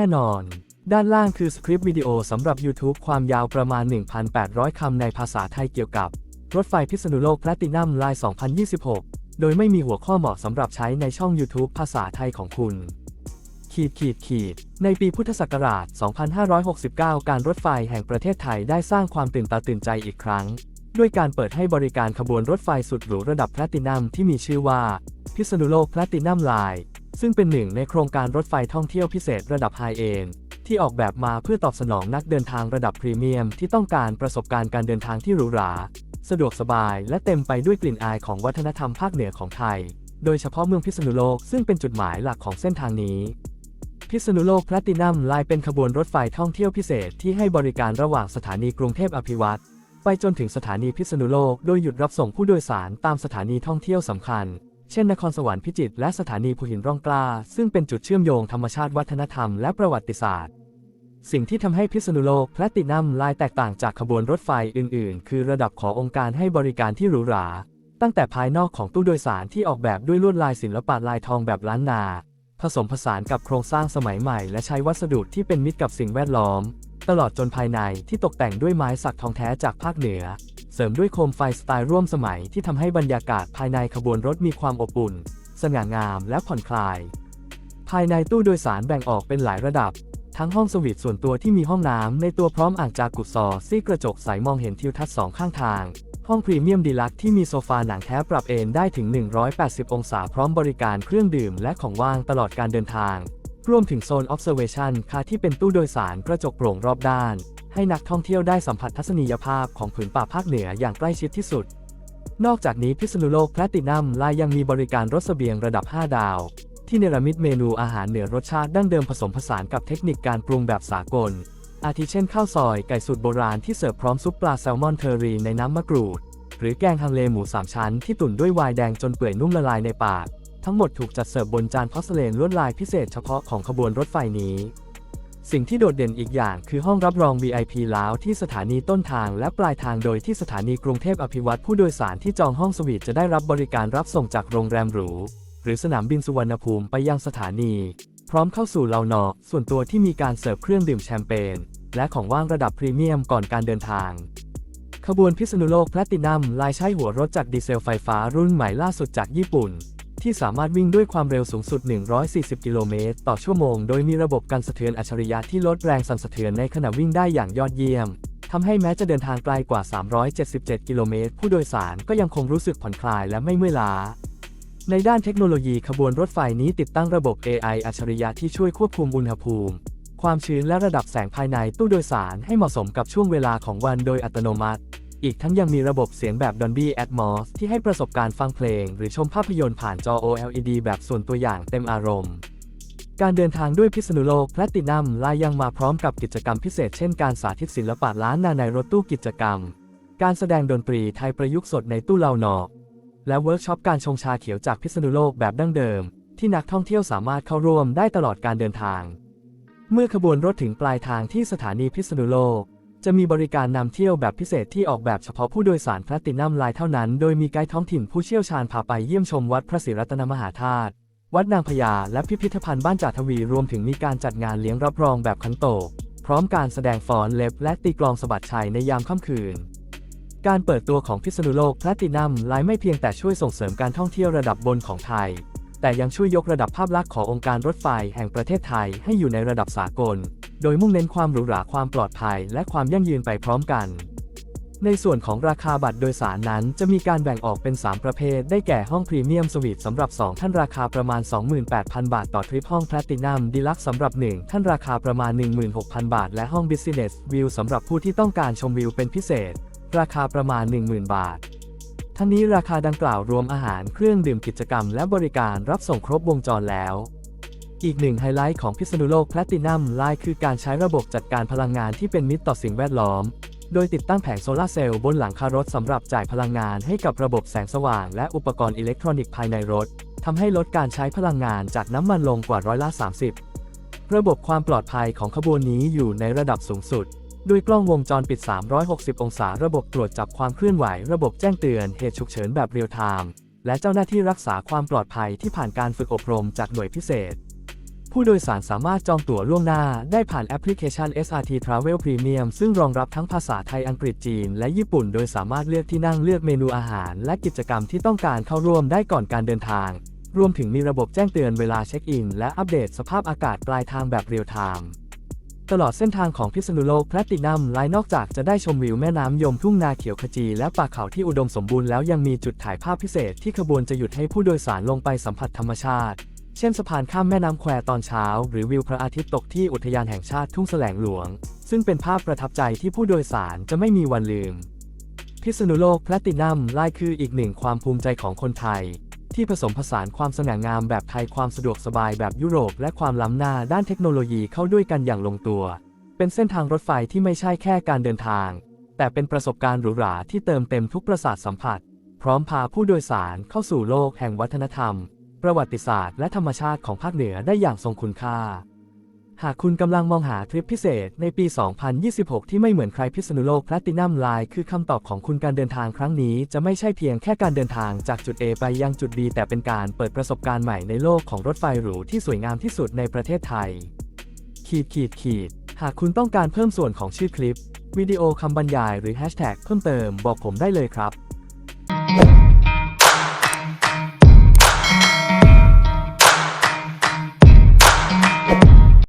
แน่นอน ด้านล่างคือสคริปต์วิดีโอสำหรับ YouTube ความยาวประมาณ 1,800 คำในภาษาไทยเกี่ยวกับ รถไฟพิษณุโลกแพลตินัมไลน์ 2026 โดยไม่มีหัวข้อเหมาะสำหรับใช้ในช่อง YouTube ภาษาไทยของคุณ ขีดขีดขีด ในปีพุทธศักราช 2569 การรถไฟแห่งประเทศไทยได้สร้างความตื่นตาตื่นใจอีกครั้ง ด้วยการเปิดให้บริการขบวนรถไฟสุดหรูระดับแพลตินัมที่มีชื่อว่า พิษณุโลกแพลตินัมไลน์ ซึ่งเป็นหนึ่งในโครงการรถไฟท่องเที่ยวพิเศษระดับไฮเอนที่ออกแบบมาเพื่อตอบสนองนักเดินทางระดับพรีเมียม ที่ต้องการประสบการณ์การเดินทางที่หรูหรา สะดวกสบาย และเต็มไปด้วยกลิ่นอายของวัฒนธรรมภาคเหนือของไทย โดยเฉพาะเมืองพิษณุโลกซึ่งเป็นจุดหมายหลักของเส้นทางนี้ พิษณุโลกแพลตินัมไลน์เป็นขบวนรถไฟท่องเที่ยวพิเศษที่ให้บริการระหว่างสถานีกรุงเทพอภิวัตรไปจนถึงสถานีพิษณุโลกโดยหยุดรับส่งผู้โดยสารตามสถานีท่องเที่ยวสำคัญ เช่นนครสวรรค์พิจิตรและสถานีภูหินร่องกล้า ซึ่งเป็นจุดเชื่อมโยงธรรมชาติวัฒนธรรมและประวัติศาสตร์ สิ่งที่ทำให้พิษณุโลกแพลตินัมลน์แตกต่างจากขบวนรถไฟอื่น ๆ คือระดับขององค์การให้บริการที่หรูหรา ตั้งแต่ภายนอกของตู้โดยสารที่ออกแบบด้วยลวดลายศิลปะลายทองแบบล้านนา ผสมผสานกับโครงสร้างสมัยใหม่ และใช้วัสดุที่เป็นมิตรกับสิ่งแวดล้อม ตลอดจนภายในที่ตกแต่งด้วยไม้สักทองแท้จากภาคเหนือ ริมด้วยโคมไฟสไตล์ร่วมสมัยที่ทำให้บรรยากาศภายในขบวนรถมีความอบอุ่น สง่างามและผ่อนคลาย ภายในตู้โดยสารแบ่งออกเป็นหลายระดับ ทั้งห้องสวีทส่วนตัวที่มีห้องน้ำในตัวพร้อมอ่างจากุซอซี่กระจกใสมองเห็นทิวทัศน์สองข้างทาง ห้องพรีเมียมดีลักที่มีโซฟาหนังแท้ปรับเอนได้ถึง 180 องศาพร้อมบริการเครื่องดื่มและของว่างตลอดการเดินทาง รวมถึงโซน observation คาที่เป็นตู้โดยสารกระจกโปร่งรอบด้าน ให้นักท่องเที่ยวได้สัมผัสทัศนียภาพของผืนป่าภาคเหนืออย่างใกล้ชิดที่สุด นอกจากนี้พิษณุโลกแพลตินัมไลน์ยังมีบริการรถเสบียงระดับ 5 ดาว ที่เนรมิตเมนูอาหารเหนือรสชาติดั้งเดิมผสมผสานกับเทคนิคการปรุงแบบสากล อาทิเช่นข้าวซอยไก่สูตรโบราณที่เสิร์ฟพร้อมซุปปลาแซลมอนเทอรีในน้ำมะกรูด หรือแกงฮังเลหมูสามชั้นที่ตุ๋นด้วยไวน์แดงจนเปื่อยนุ่มละลายในปากทั้งหมดถูกจัดเสิร์ฟบนจานพอสเลนลวดลายพิเศษเฉพาะของขบวนรถไฟนี้ สิ่งที่โดดเด่นอีกอย่างคือห้องรับรอง VIP แล้วที่สถานีต้นทางและปลายทางโดยที่สถานีกรุงเทพอภิวัตรผู้โดยสารที่จองห้องสวีทจะได้รับบริการรับส่งจากโรงแรมหรู หรือสนามบินสุวรรณภูมิไปยังสถานี พร้อมเข้าสู่เลานอส่วนตัวที่มีการเสิร์ฟเครื่องดื่มแชมเปญและของว่างระดับพรีเมียมก่อนการเดินทางขบวนพิษณุโลกแพลตินัมลายใช้หัวรถจากดีเซลไฟฟ้ารุ่นใหม่ล่าสุดจากญี่ปุ่น ที่สามารถวิ่งด้วยความเร็วสูงสุด 140 กิโลเมตรต่อชั่วโมง โดยมีระบบกันสะเทือนอัจฉริยะที่ลดแรงสั่นสะเทือนในขณะวิ่งได้อย่างยอดเยี่ยมทำให้แม้จะเดินทางไกลกว่า 377 กิโลเมตร ผู้โดยสารก็ยังคงรู้สึกผ่อนคลายและไม่เมื่อยล้าในด้านเทคโนโลยีขบวนรถไฟนี้ติดตั้งระบบ AI อัจฉริยะที่ช่วยควบคุมอุณหภูมิ ความชื้นและระดับแสงภายในตู้โดยสารให้เหมาะสมกับช่วงเวลาของวันโดยอัตโนมัติ อีกทั้งยังมีระบบเสียงแบบ Dolby Atmos ที่ให้ประสบการณ์ฟังเพลง หรือชมภาพยนตร์ผ่านจอ OLED แบบส่วนตัวอย่างเต็มอารมณ์ การเดินทางด้วยพิษณุโลกแพลตินัมลายยังมาพร้อมกับกิจกรรมพิเศษเช่นการสาธิตศิลปะล้านนาในรถตู้กิจกรรม การแสดงดนตรีไทยประยุกต์สดในตู้เล่านอกและเวิร์กช็อปการชงชาเขียวจากพิษณุโลกแบบดั้งเดิม ที่นักท่องเที่ยวสามารถเข้าร่วมได้ตลอดการเดินทาง เมื่อขบวนรถถึงปลายทางที่สถานีพิษณุโลก จะมีบริการนำเที่ยวแบบพิเศษที่ออกแบบเฉพาะผู้โดยสารแพลตินัมไลน์เท่านั้น โดยมีไกด์ท้องถิ่นผู้เชี่ยวชาญพาไปเยี่ยมชมวัดพระศรีรัตนมหาธาตุ วัดนางพญา และพิพิธภัณฑ์บ้านจ่าทวี รวมถึงมีการจัดงานเลี้ยงรับรองแบบคันโต พร้อมการแสดงฟ้อนเล็บและตีกลองสะบัดชัยในยามค่ำคืน การเปิดตัวของพิษณุโลกแพลตินัมไลน์ไม่เพียงแต่ช่วยส่งเสริมการท่องเที่ยวระดับบนของไทย แต่ยังช่วยยกระดับภาพลักษณ์ขององค์การรถไฟแห่งประเทศไทยให้อยู่ในระดับสากล โดยมุ่งเน้นความหรูหราความปลอดภัย และความยั่งยืนไปพร้อมกัน ในส่วนของราคาบัตรโดยสารนั้นจะมีการแบ่งออกเป็น 3 ประเภท ได้แก่ห้องพรีเมียมสวีทสำหรับ 2 ท่านราคาประมาณ 28,000 บาทต่อทริปห้องแพลตินัมดีลักซ์สำหรับ 1 ท่านราคาประมาณ 16,000 บาท และห้องบิสเนสวิวสำหรับผู้ที่ต้องการชมวิวเป็นพิเศษ ราคาประมาณ 10,000 บาททั้งนี้ราคาดังกล่าวรวมอาหารเครื่องดื่มกิจกรรมและบริการรับส่งครบวงจรแล้ว อีกหนึ่งไฮไลท์ของพิษณุโลกแพลตินัมไลน์คือการใช้ระบบจัดการพลังงานที่เป็นมิตรต่อสิ่งแวดล้อม โดยติดตั้งแผงโซลาร์เซลล์บนหลังคารถสำหรับจ่ายพลังงานให้กับระบบแสงสว่างและอุปกรณ์อิเล็กทรอนิกส์ภายในรถทำให้ลดการใช้พลังงานจากน้ำมันลงกว่าร้อยละ 30 ระบบความปลอดภัยของขบวนนี้อยู่ในระดับสูงสุดด้วยกล้องวงจรปิด 360 องศา ระบบตรวจจับความเคลื่อนไหว ระบบแจ้งเตือนเหตุฉุกเฉินแบบเรียลไทม์ และเจ้าหน้าที่รักษาความปลอดภัยที่ผ่านการฝึกอบรมจากหน่วยพิเศษ ผู้โดยสารสามารถจองตั๋วล่วงหน้าได้ผ่านแอปพลิเคชัน SRT Travel Premium ซึ่งรองรับทั้งภาษาไทย อังกฤษ จีน และญี่ปุ่น โดยสามารถเลือกที่นั่งเลือกเมนูอาหาร และกิจกรรมที่ต้องการเข้าร่วมได้ก่อนการเดินทาง รวมถึงมีระบบแจ้งเตือนเวลาเช็คอิน และอัปเดตสภาพอากาศปลายทางแบบเรียลไทม์ตลอดเส้นทางของพิษณุโลกแพลตินัมไลน์นอกจากจะได้ชมวิวแม่น้ำยมทุ่งนาเขียวขจี และป่าเขาที่อุดมสมบูรณ์แล้วยังมีจุดถ่ายภาพพิเศษที่ขบวนจะหยุดให้ผู้โดยสารลงไปสัมผัสธรรมชาติ เช่นสะพานข้ามแม่น้ำแควตอนเช้า หรือวิวพระอาทิตย์ตกที่อุทยานแห่งชาติทุ่งแสลงหลวง ซึ่งเป็นภาพประทับใจที่ผู้โดยสารจะไม่มีวันลืม พิษณุโลกแพลตินัมไลน์คืออีกหนึ่งความภูมิใจของคนไทย ที่ผสมผสานความสง่างามแบบไทยความสะดวกสบายแบบยุโรป และความล้ำหน้าด้านเทคโนโลยีเข้าด้วยกันอย่างลงตัว เป็นเส้นทางรถไฟที่ไม่ใช่แค่การเดินทาง แต่เป็นประสบการณ์หรูหราที่เติมเต็มทุกประสาทสัมผัส พร้อมพาผู้โดยสารเข้าสู่โลกแห่งวัฒนธรรม ประวัติศาสตร์และธรรมชาติของภาคเหนือได้อย่างทรงคุณค่า หากคุณกำลังมองหาทริปพิเศษในปี 2026 ที่ไม่เหมือนใครพิษณุโลกแพลตินัมไลน์คือคำตอบของคุณการเดินทางครั้งนี้ จะไม่ใช่เพียงแค่การเดินทางจากจุด A ไปยังจุด B แต่เป็นการเปิดประสบการณ์ใหม่ในโลกของรถไฟหรูที่สวยงามที่สุดในประเทศไทย ขีดขีดขีด หากคุณต้องการเพิ่มส่วนของชื่อคลิปวิดีโอคำบรรยายหรือแฮชแท็กเพิ่มเติมบอกผมได้เลยครับ